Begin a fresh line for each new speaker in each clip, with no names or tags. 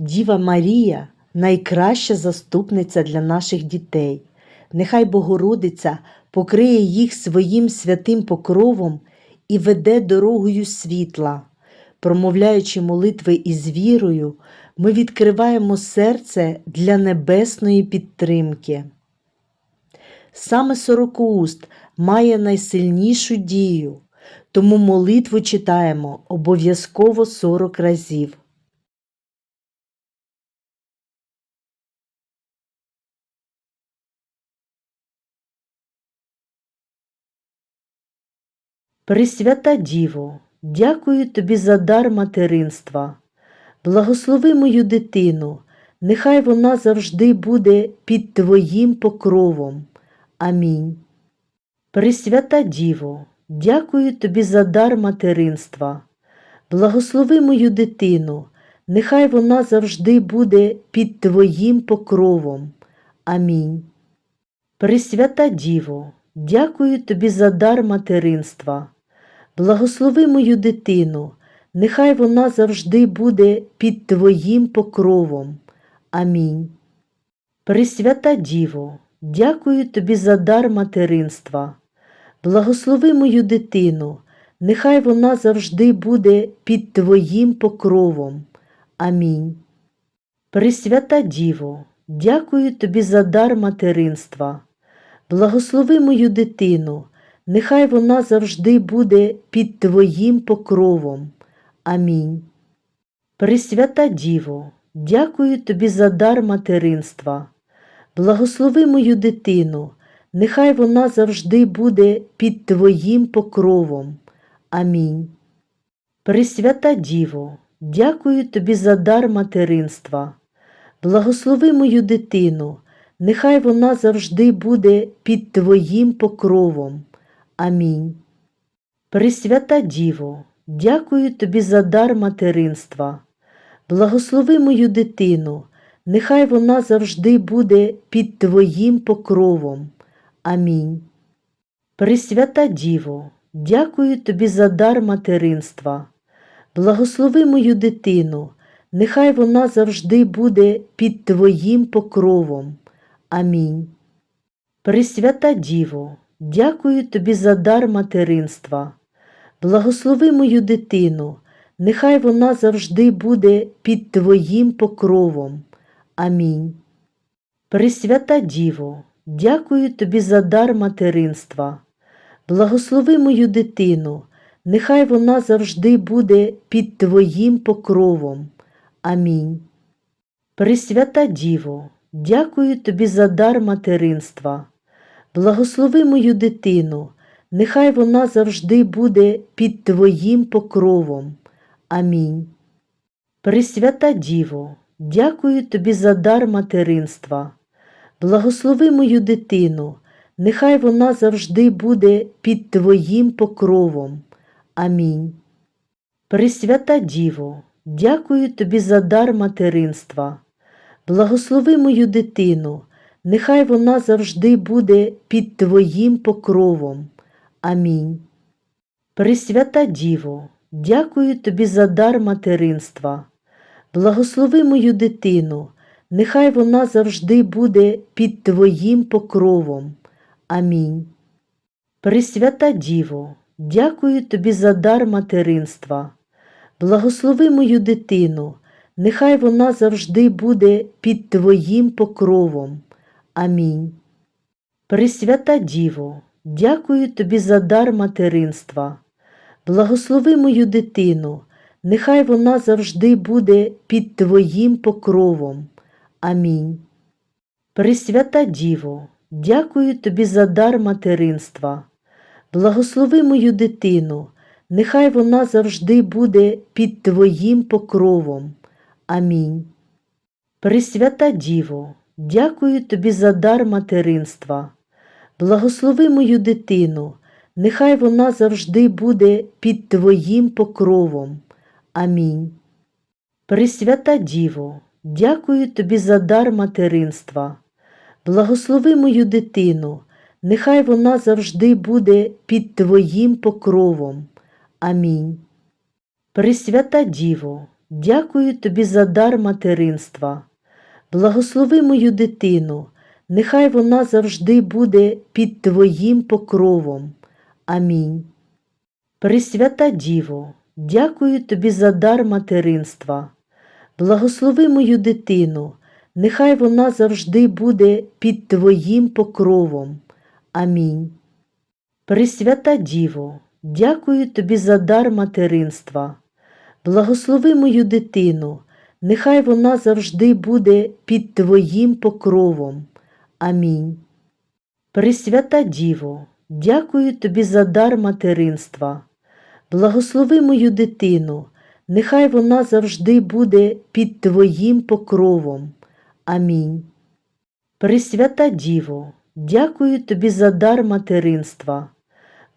Діва Марія найкраща заступниця для наших дітей. Нехай Богородиця покриє їх своїм святим покровом і веде дорогою світла. Промовляючи молитви із вірою, ми відкриваємо серце для небесної підтримки. Саме сорокоуст має найсильнішу дію, тому молитву читаємо обов'язково 40 разів. Пресвята Діво, дякую тобі за дар материнства. Благослови мою дитину, нехай вона завжди буде під Твоїм покровом. Амінь. Пресвята Діво, дякую тобі за дар материнства. Благослови мою дитину, нехай вона завжди буде під Твоїм покровом. Амінь. Пресвята Діво, дякую тобі за дар материнства. Благослови мою дитину, нехай вона завжди буде під Твоїм покровом. Амінь. Пресвята Діво, дякую тобі за дар материнства. Благослови мою дитину, нехай вона завжди буде під Твоїм покровом. Амінь. Пресвята Діво, дякую тобі за дар материнства. Благослови мою дитину, нехай вона завжди буде під Твоїм покровом. Амінь. Пресвята Діво, дякую тобі за дар материнства. Благослови мою дитину, нехай вона завжди буде під Твоїм покровом. Амінь. Пресвята Діво, дякую тобі за дар материнства. Благослови мою дитину, нехай вона завжди буде під Твоїм покровом. Амінь. Пресвята Діво, дякую тобі за дар материнства. Благослови мою дитину, нехай вона завжди буде під Твоїм покровом. Амінь. Пресвята Діво, дякую тобі за дар материнства. Благослови мою дитину, нехай вона завжди буде під Твоїм покровом. Амінь. Пресвята Діво, дякую тобі за дар материнства. Благослови мою дитину, нехай вона завжди буде під Твоїм покровом. Амінь. Пресвята Діво, дякую тобі за дар материнства. Благослови мою дитину, нехай вона завжди буде під Твоїм покровом. Амінь. Пресвята Діво, дякую тобі за дар материнства. Благослови мою дитину, нехай вона завжди буде під Твоїм покровом. Амінь. Пресвята Діво, дякую тобі за дар материнства. Благослови мою дитину, нехай вона завжди буде під Твоїм покровом. Амінь. Пресвята Діво, дякую тобі за дар материнства. Благослови мою дитину, нехай вона завжди буде під Твоїм покровом. Амінь. Пресвята Діво, дякую тобі за дар материнства. Благослови мою дитину, нехай вона завжди буде під Твоїм покровом. Амінь. Пресвята Діво, дякую тобі за дар материнства. Благослови мою дитину, нехай вона завжди буде під Твоїм покровом. Амінь. Пресвята Діво, дякую тобі за дар материнства. Благослови мою дитину, нехай вона завжди буде під Твоїм покровом. Амінь. Пресвята Діво, дякую тобі за дар материнства. Благослови мою дитину, нехай вона завжди буде під Твоїм покровом. Амінь. Пресвята Діво, дякую тобі за дар материнства. Благослови мою дитину, нехай вона завжди буде під Твоїм покровом. Амінь. Пресвята Діво, дякую тобі за дар материнства. Благослови мою дитину, нехай вона завжди буде під Твоїм покровом. Амінь. Пресвята Діво, дякую тобі за дар материнства. Благослови мою дитину, нехай вона завжди буде під Твоїм покровом. Амінь. Пресвята Діво, дякую тобі за дар материнства. Благослови мою дитину, нехай вона завжди буде під Твоїм покровом. Амінь. Пресвята Діво, дякую тобі за дар материнства. Благослови мою дитину, нехай вона завжди буде під Твоїм покровом. Амінь. Пресвята Діво, дякую тобі за дар материнства. Благослови мою дитину, нехай вона завжди буде під Твоїм покровом. Амінь. Пресвята Діво, дякую тобі за дар материнства.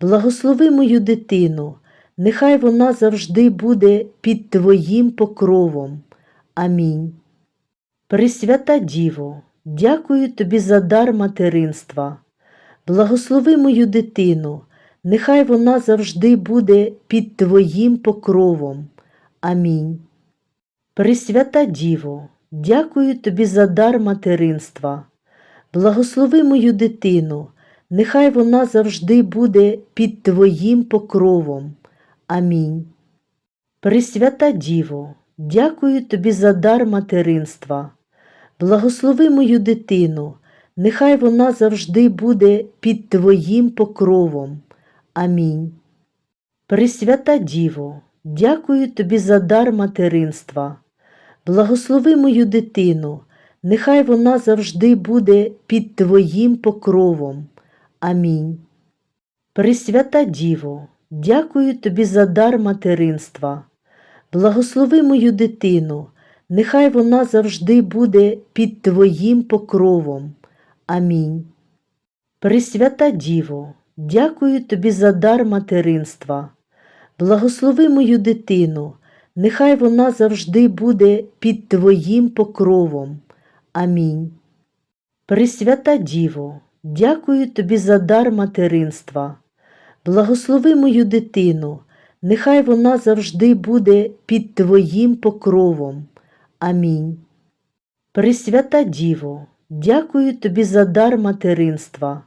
Благослови мою дитину, нехай вона завжди буде під Твоїм покровом. Амінь. Пресвята Діво, дякую тобі за дар материнства. Благослови мою дитину, нехай вона завжди буде під Твоїм покровом. Амінь. Пресвята Діво, дякую тобі за дар материнства. Благослови мою дитину, нехай вона завжди буде під Твоїм покровом. Амінь. Пресвята Діво, дякую тобі за дар материнства. Благослови мою дитину, нехай вона завжди буде під Твоїм покровом. Амінь. Пресвята Діво, дякую тобі за дар материнства. Благослови мою дитину, нехай вона завжди буде під Твоїм покровом. Амінь. Пресвята Діво, дякую тобі за дар материнства. Благослови мою дитину, нехай вона завжди буде під Твоїм покровом. Амінь. Пресвята Діво, дякую тобі за дар материнства. Благослови мою дитину, нехай вона завжди буде під Твоїм покровом. Амінь. Пресвята Діво, дякую тобі за дар материнства. Благослови мою дитину, нехай вона завжди буде під Твоїм покровом. Амінь. Пресвята Діво, дякую тобі за дар материнства.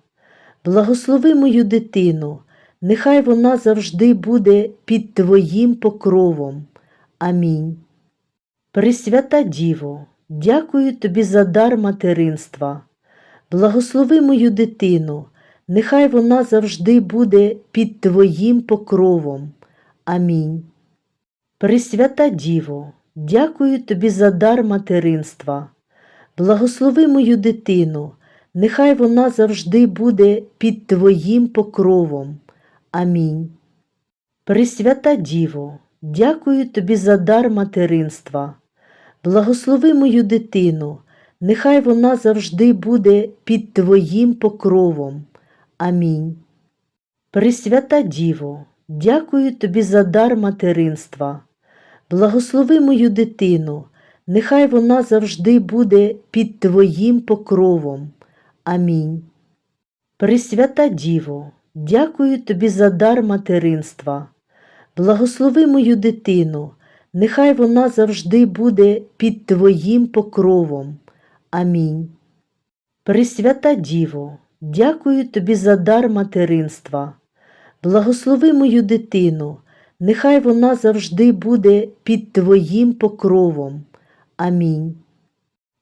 Благослови мою дитину, нехай вона завжди буде під Твоїм покровом. Амінь. Пресвята Діво, дякую тобі за дар материнства. Благослови мою дитину, нехай вона завжди буде під Твоїм покровом. Амінь. Пресвята Діво, дякую тобі за дар материнства. Благослови мою дитину, нехай вона завжди буде під Твоїм покровом. Амінь. Пресвята Діво, дякую тобі за дар материнства. Благослови мою дитину, нехай вона завжди буде під Твоїм покровом. Амінь. Пресвята Діво, дякую тобі за дар материнства. Благослови мою дитину, нехай вона завжди буде під Твоїм покровом. Амінь. Пресвята Діво, дякую тобі за дар материнства. Благослови мою дитину, нехай вона завжди буде під Твоїм покровом. Амінь. Пресвята Діво, дякую тобі за дар материнства. Благослови мою дитину, нехай вона завжди буде під Твоїм покровом. Амінь.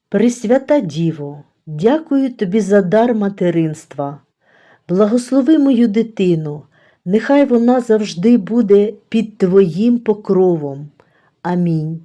Пресвята Діво, дякую тобі за дар материнства. Благослови мою дитину, нехай вона завжди буде під Твоїм покровом. Амінь.